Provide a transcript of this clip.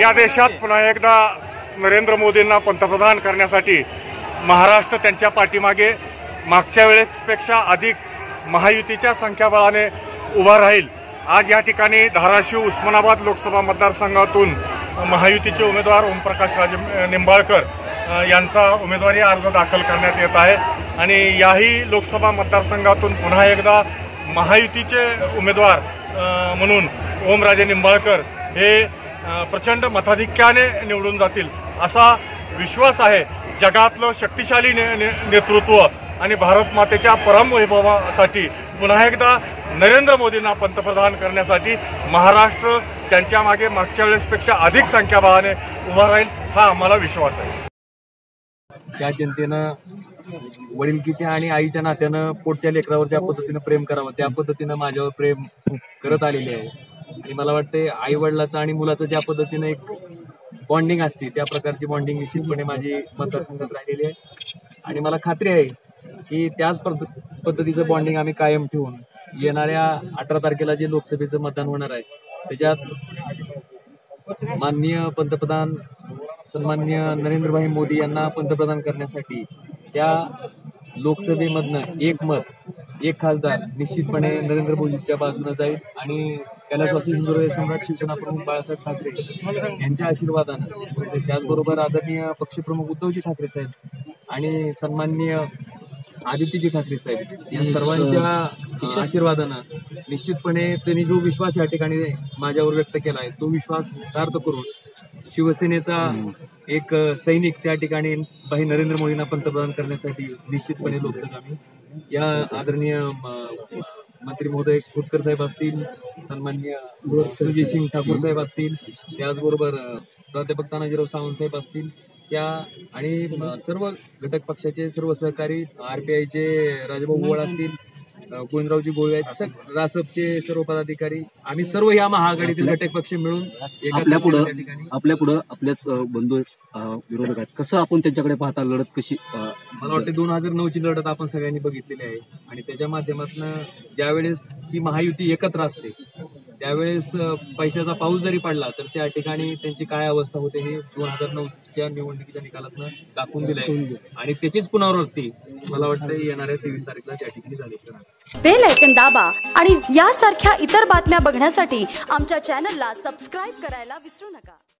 या देशात पुन्हा एकदा नरेंद्र मोदींना पंतप्रधान करण्यासाठी महाराष्ट्र त्यांच्या पाठीमागे मागच्या वेळेपेक्षा अधिक महायुतीच्या संख्याबळाने उभा राहील. आज या ठिकाणी धाराशिव उस्मानाबाद लोकसभा मतदारसंघातून महायुतीचे उमेदवार ओमप्रकाश राजे निंबाळकर यांचा उमेदवारी अर्ज दाखल करण्यात येत आहे. आणि याही लोकसभा मतदारसंघातून पुन्हा एकदा महायुतीचे उमेदवार म्हणून ओमराजे निंबाळकर हे प्रचंड मताधिक्याने निवडून जातील असा विश्वास आहे जगातलं शक्तिशाली ने, ने, नेतृत्व आणि भारत मातेच्या परमवैभवासाठी पुन्हा एकदा नरेंद्र मोदींना पंतप्रधान करण्यासाठी महाराष्ट्र त्यांच्या मागे मागच्या वेळेसपेक्षा अधिक संख्याबळाने उभा राहील हा आम्हाला विश्वास आहे. त्या जनतेनं वडिलकीच्या आणि आईच्या नात्यानं पोटच्या लेकरावर ज्या पद्धतीनं प्रेम करावं त्या पद्धतीनं माझ्यावर प्रेम करत आलेले आहे. आणि मला वाटते आई वडिलाचं आणि मुलाचं ज्या पद्धतीनं एक बॉन्डिंग असते त्या प्रकारची बॉन्डिंग निश्चितपणे माझी मतदारसंघात राहिलेली आहे. आणि मला खात्री आहे की त्याच पद्धतीचं बॉन्डिंग आम्ही कायम ठेवून येणाऱ्या अठरा तारखेला जे लोकसभेचं मतदान होणार आहे त्याच्यात माननीय पंतप्रधान सन्मान्य नरेंद्रभाई मोदी यांना पंतप्रधान करण्यासाठी त्या लोकसभेमधनं एक मत एक खासदार निश्चितपणे नरेंद्र मोदींच्या बाजूने जाईल आणि कैलासवासी हिंदू सम्राट शिवसेना प्रमुख बाळासाहेब ठाकरे यांच्या आशीर्वादानं त्याचबरोबर आदरणीय पक्षप्रमुख उद्धवजी ठाकरे साहेब आणि सन्माननीय आदित्यजी ठाकरे साहेब या सर्वांच्या आशीर्वादानं निश्चितपणे त्यांनी जो विश्वास या ठिकाणी माझ्यावर व्यक्त केला आहे तो विश्वास सार्थ करून शिवसेनेचा एक सैनिक त्या ठिकाणी भाई नरेंद्र मोदींना पंतप्रधान करण्यासाठी निश्चितपणे लोकसभा मी या आदरणीय मंत्री महोदय खोतकर साहेब असतील सन्मान्य सुजय सिंग ठाकूर साहेब असतील त्याचबरोबर प्राध्यापक तानाजीराव सावंत साहेब असतील त्या आणि सर्व घटक पक्षाचे सर्व सहकारी आरपीआयचे राजभाऊ ओवळ असतील गोविंदरावजी गोळे आहेत रासपचे सर्व पदाधिकारी आम्ही सर्व या महाआघाडीतील घटक पक्ष मिळून आपल्या पुढं आपल्या पुढं आपल्याच बंधू विरोधक आहेत. कसं आपण त्यांच्याकडे पाहता लढत कशी मला वाटतं दोन हजार नऊची लढत आपण सगळ्यांनी बघितलेली आहे. आणि त्याच्या माध्यमातून ज्यावेळेस ही महायुती एकत्र असते त्यावेळेस पैशाचा पाऊस जरी पडला तर त्या ठिकाणी त्यांची काय अवस्था होते हे दोन हजार नऊच्या निवडणुकीच्या निकालातनं दाखवून दिलंय. आणि त्याचीच पुनरावृत्ती मला वाटतं येणाऱ्या तेवीस तारीखला त्या ठिकाणी झाली बेल ऐकन दाबा आणि यासारख्या इतर बातम्या बघण्यासाठी आमच्या चॅनलला सबस्क्राईब करायला विसरू नका.